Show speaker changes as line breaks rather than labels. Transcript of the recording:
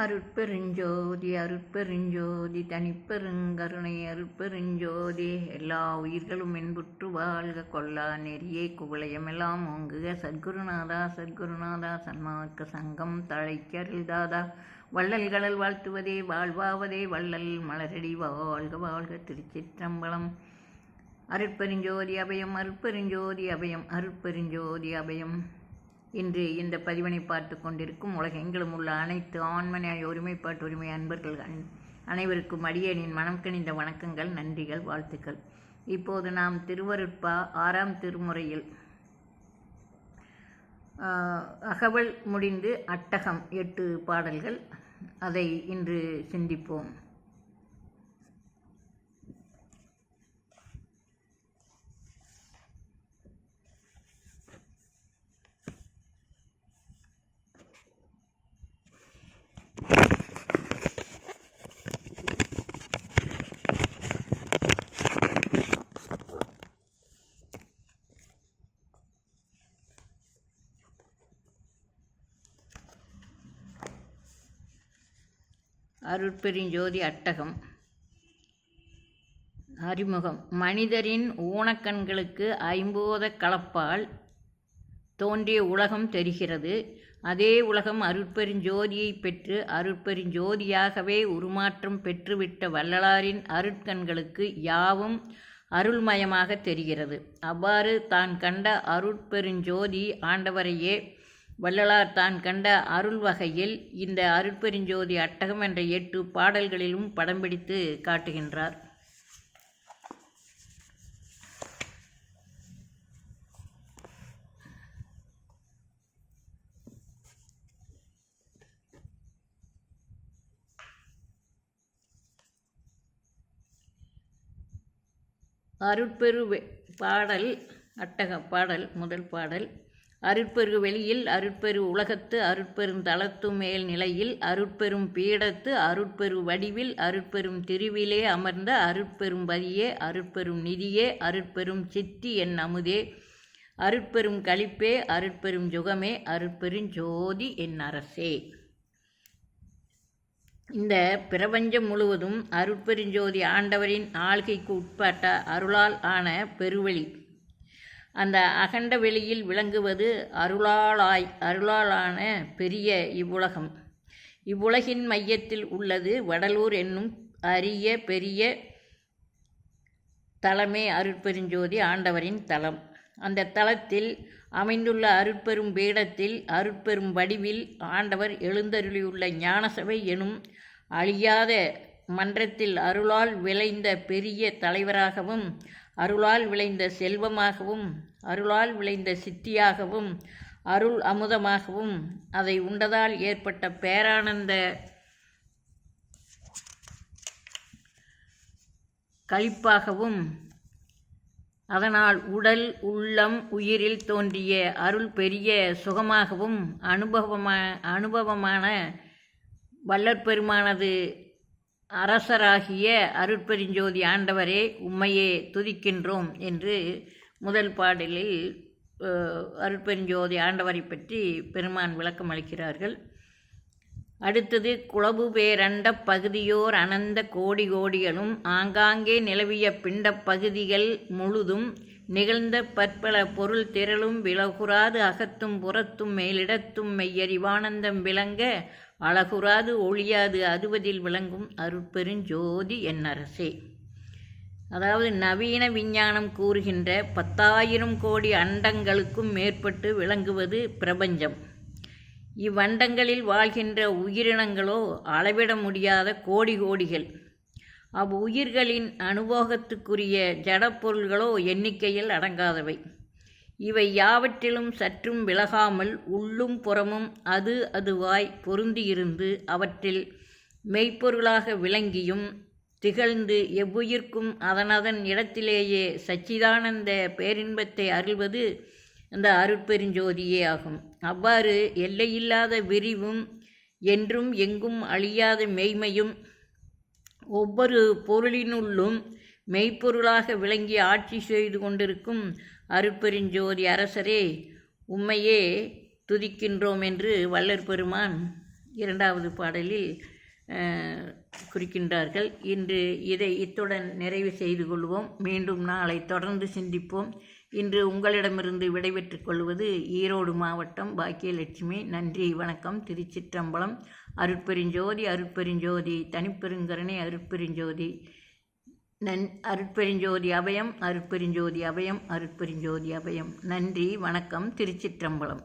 அருட்பெருஞ்சோதி அருட்பெருஞ்சோதி தனிப்பெருங்கருணை அருட்பெருஞ்சோதி எல்லா உயிர்களும் என்புற்று வாழ்க கொல்லா நெறியே குவளையமெல்லாம் ஓங்குக. சத்குருநாதா சத்குருநாதா சன்மார்க்க சங்கம் தழைக்கருள்தாதா வள்ளல்களல் வாழ்த்துவதே வாழ்வாவதே வள்ளல் மலரடி வாழ்க வாழ்க திருச்சிற்றம்பலம். அருட்பெருஞ்சோதி அபயம் அருட்பெருஞ்சோதி அபயம் அருட்பெருஞ்சோதி அபயம். இன்று இந்த பதிவினை பார்த்து கொண்டிருக்கும் உலகெங்கிலும் உள்ள அனைத்து ஆண்மனையாய் ஒருமைப்பாட்டு உரிமை அன்பர்கள் அனைவருக்கும் அடியனின் மனம் கணிந்த வணக்கங்கள் நன்றிகள் வாழ்த்துக்கள். இப்போது நாம் திருவருட்பா ஆறாம் திருமுறையில் அகவல் முடிந்து அட்டகம் எட்டு பாடல்கள். அதை இன்று சிந்திப்போம். அருட்பெருஞ்சோதி அட்டகம். அறிமுகம். மனிதரின் ஊனக்கண்களுக்கு ஐம்போத கலப்பால் தோன்றிய உலகம் தெரிகிறது. அதே உலகம் அருட்பெருஞ்சோதியை பெற்று அருட்பெருஞ்சோதியாகவே உருமாற்றம் பெற்றுவிட்ட வள்ளலாரின் அருட்கண்களுக்கு யாவும் அருள்மயமாக தெரிகிறது. அவ்வாறு தான் கண்ட அருட்பெருஞ்சோதி ஆண்டவரையே வள்ளலார் தான் கண்ட அருள் வகையில் இந்த அருட்பெருஞ்சோதி அட்டகம் என்ற எட்டு பாடல்களிலும் படம் பிடித்து காட்டுகின்றார். அருட்பெரு பாடல் அட்டக பாடல் முதல் பாடல். அருட்பெரு வெளியில் அருட்பெரு உலகத்து அருட்பெரும் தளத்து மேல் நிலையில் அருட்பெரும் பீடத்து அருட்பெரு வடிவில் அருட்பெரும் திருவிலே அமர்ந்த அருட்பெரும் பதியே அருட்பெரும் நிதியே அருட்பெரும் சித்தி என் அமுதே. அருட்பெரும் களிப்பே அருட்பெரும் ஜுகமே அருட்பெருஞ்சோதி என் அரசே. இந்த பிரபஞ்சம் முழுவதும் அருட்பெருஞ்சோதி ஆண்டவரின் ஆள்கைக்கு உட்பட்ட அருளால் ஆன பெருவெளி. அந்த அகண்ட வெளியில் விளங்குவது அருளாளாய் அருளாலான பெரிய இவ்வுலகம். இவ்வுலகின் மையத்தில் உள்ளது வடலூர் என்னும் அரிய பெரிய தலமே அருட்பெருஞ்சோதி ஆண்டவரின் தலம். அந்த தலத்தில் அமைந்துள்ள அருட்பெரும் பீடத்தில் அருட்பெரும் வடிவில் ஆண்டவர் எழுந்தருளியுள்ள ஞானசபை எனும் அழியாத மன்றத்தில் அருளால் விளைந்த பெரிய தலைவராகவும் அருளால் விளைந்த செல்வமாகவும் அருளால் விளைந்த சித்தியாகவும் அருள் அமுதமாகவும் அதை உண்டதால் ஏற்பட்ட பேரானந்த களிப்பாகவும் அதனால் உடல் உள்ளம் உயிரில் தோன்றிய அருள் பெரிய சுகமாகவும் அனுபவமா அனுபவமான வல்லற்பெருமானது அரசராகிய அருட்பெருஞ்சோதி ஆண்டவரே உம்மையே துதிக்கின்றோம் என்று முதல் பாடலில் அருட்பெருஞ்சோதி ஆண்டவரை பற்றி பெருமான் விளக்கம் அளிக்கிறார்கள். அடுத்தது குளபு பேரண்ட பகுதியோர் அனந்த கோடி கோடிகளும் ஆங்காங்கே நிலவிய பிண்டப் பகுதிகள் முழுதும் நிகழ்ந்த பற்பல பொருள் திரளும் விலகுறாது அகத்தும் புறத்தும் மேலிடத்தும் மெய்யறிவானந்தம் விளங்க அழகுறாது ஒழியாது அதுவதில் விளங்கும் அருட்பெருஞ்சோதி என் அரசே. அதாவது நவீன விஞ்ஞானம் கூறுகின்ற பத்தாயிரம் கோடி அண்டங்களுக்கும் மேற்பட்டு விளங்குவது பிரபஞ்சம். இவ்வண்டங்களில் வாழ்கின்ற உயிரினங்களோ அளவிட முடியாத கோடி கோடிகள். அவ்வுயிர்களின் அனுபவத்துக்குரிய ஜடப்பொருள்களோ எண்ணிக்கையில் அடங்காதவை. இவை யாவற்றிலும் சற்றும் விலகாமல் உள்ளும் புறமும் அது அதுவாய் பொருந்தியிருந்து அவற்றில் மெய்ப்பொருளாக விளங்கியும் திகழ்ந்து எவ்வுயிர்க்கும் அதனதன் இடத்திலேயே சச்சிதானந்த பேரின்பத்தை அருள்வது அந்த அருட்பெருஞ்சோதியே ஆகும். அவ்வாறு எல்லையில்லாத விரிவும் என்றும் எங்கும் அழியாத மெய்மையும் ஒவ்வொரு பொருளினுள்ளும் மெய்ப்பொருளாக விளங்கி ஆட்சி செய்து கொண்டிருக்கும் அருப்பெருஞ்சோதி அரசரே உம்மையே துதிக்கின்றோம் என்று வள்ளற் பெருமான் இரண்டாவது பாடலில் குறிக்கின்றார்கள். இன்று இதை இத்துடன் நிறைவு செய்து கொள்வோம். மீண்டும் நாளை தொடர்ந்து சிந்திப்போம். இன்று உங்களிடமிருந்து விடைபெற்றுக் கொள்வது ஈரோடு மாவட்டம் பாக்கியலட்சுமி. நன்றி வணக்கம். திருச்சிற்றம்பலம். அருட்பெருஞ்சோதி அருட்பெருஞ்சோதி தனிப்பெருங்கரணை அருட்பெருஞ்சோதி. நன் அருட்பெருஞ்சோதி அபயம் அருட்பெருஞ்சோதி அபயம் அருட்பெருஞ்சோதி அபயம். நன்றி வணக்கம் திருச்சிற்றம்பலம்.